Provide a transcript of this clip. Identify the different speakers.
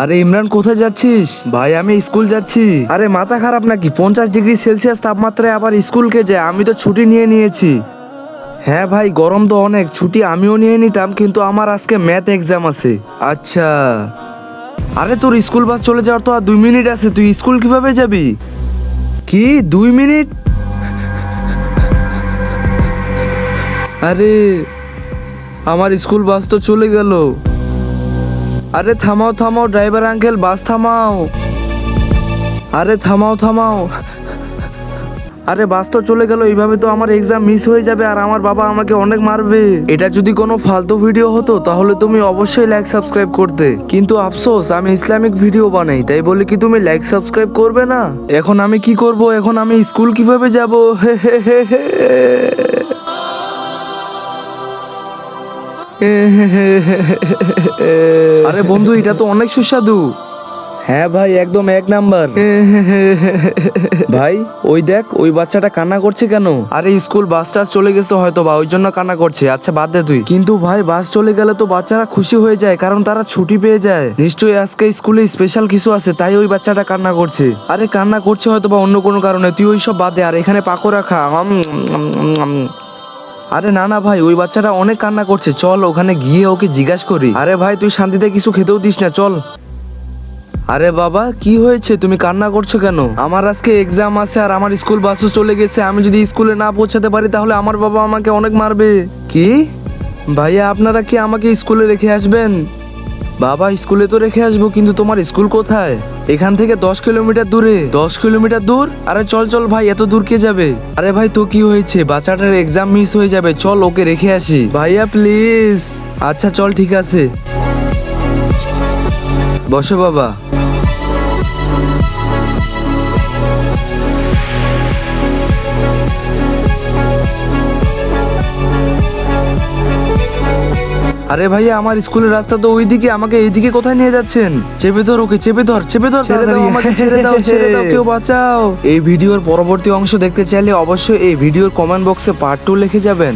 Speaker 1: আরে ইমরান কোথায় যাচ্ছিস? ভাই আমি স্কুল যাচ্ছি। আরে মাথা খারাপ নাকি? পঞ্চাশ ডিগ্রি সেলসিয়াস তাপমাত্রায় আবার স্কুলকে যায়? আমি তো ছুটি নিয়ে নিয়েছি। হ্যাঁ ভাই গরম তো অনেক। ছুটি আমিও নিয়ে নিতাম কিন্তু আমার আজকে ম্যাথ এক্সাম আছে। আচ্ছা। আরে তোর স্কুল বাস চলে যাওয়ার তো আর দুই মিনিট আছে। তুই স্কুল কীভাবে যাবি? কি দুই মিনিট? আরে আমার স্কুল বাস তো চলে গেল। আরে থামাও থামাও, ড্রাইভার আঙ্কেল, বাস থামাও। আরে থামাও থামাও। আরে বাস তো চলে গেল, এইভাবে তো আমার এক্সাম মিস হয়ে যাবে আর আমার বাবা আমাকে অনেক মারবে। এটা যদি কোনো ফালতু ভিডিও হতো, তাহলে তুমি অবশ্যই লাইক সাবস্ক্রাইব করতে। কিন্তু আফসোস, আমি ইসলামিক ভিডিও বানাই, তাই বলে কি তুমি লাইক সাবস্ক্রাইব করবে না? এখন আমি কি করব? এখন আমি স্কুল কীভাবে যাব? হে হে হে হে আরে বন্ধু এটা তো অনেক সুস্বাদু। হ্যাঁ ভাই একদম এক নাম্বার। ভাই ওই দেখ ওই বাচ্চাটা কান্না করছে কেন? আরে স্কুল বাস টাস চলে গেছে হয়তো বা ওই জন্য কান্না করছে। আচ্ছা বাদ দে তুই। কিন্তু ভাই বাস চলে গেলে তো বাচ্চারা খুশি হয়ে যায় কারণ তারা ছুটি পেয়ে যায়। নিশ্চয়ই আজকে স্কুলে স্পেশাল কিছু আছে তাই ওই বাচ্চাটা কান্না করছে। আরে কান্না করছে হয়তো বা অন্য কোনো কারণে তুই ওই সব বাদে আর এখানে পাকোড়া খা। আম, আম, আম, আম। আরে না না ভাই, ওই বাচ্চাটা অনেক কান্না করছে। চল, ওখানে গিয়ে ওকে জিজ্ঞাসা করি। আরে ভাই, তুই শান্তিতে কিছু খেতেও দিস না, চল। আরে বাবা, কি হয়েছে? তুমি কান্না করছ কেন? আমার আজকে এক্সাম আছে আর আমার স্কুল বাসও চলে গেছে। আমি যদি স্কুলে না পৌঁছাতে পারি, তাহলে আমার বাবা আমাকে অনেক মারবে। কি? ভাইয়া, আপনারা কি আমাকে স্কুলে রেখে আসবেন? বাবা, স্কুলে তো রেখে আসব, কিন্তু তোমার স্কুল কোথায়? এখান থেকে দশ কিলোমিটার দূরে। দশ কিলোমিটার দূর? আরে চল চল ভাই, এত দূর কে যাবে? আরে ভাই, তো কি হয়েছে? বাচ্চাটার এক্সাম মিস হয়ে যাবে। চল, ওকে রেখে আসি। ভাইয়া প্লিজ আচ্ছা চল, ঠিক আছে। বসো, বাবা। আরে ভাইয়া আমার স্কুলের রাস্তা তো ওইদিকে আমাকে এইদিকে কোথায় নিয়ে যাচ্ছেন? চেপে ধর ওকে চেপে ধর চেপে ধর ছেড়ে দাও আমাকে ছেড়ে দাও ছেড়ে দাও কেউ বাঁচাও। এই ভিডিওর পরবর্তী অংশ দেখতে চাইলে অবশ্যই এই ভিডিওর কমেন্ট বক্সে পার্ট টু লিখে যাবেন।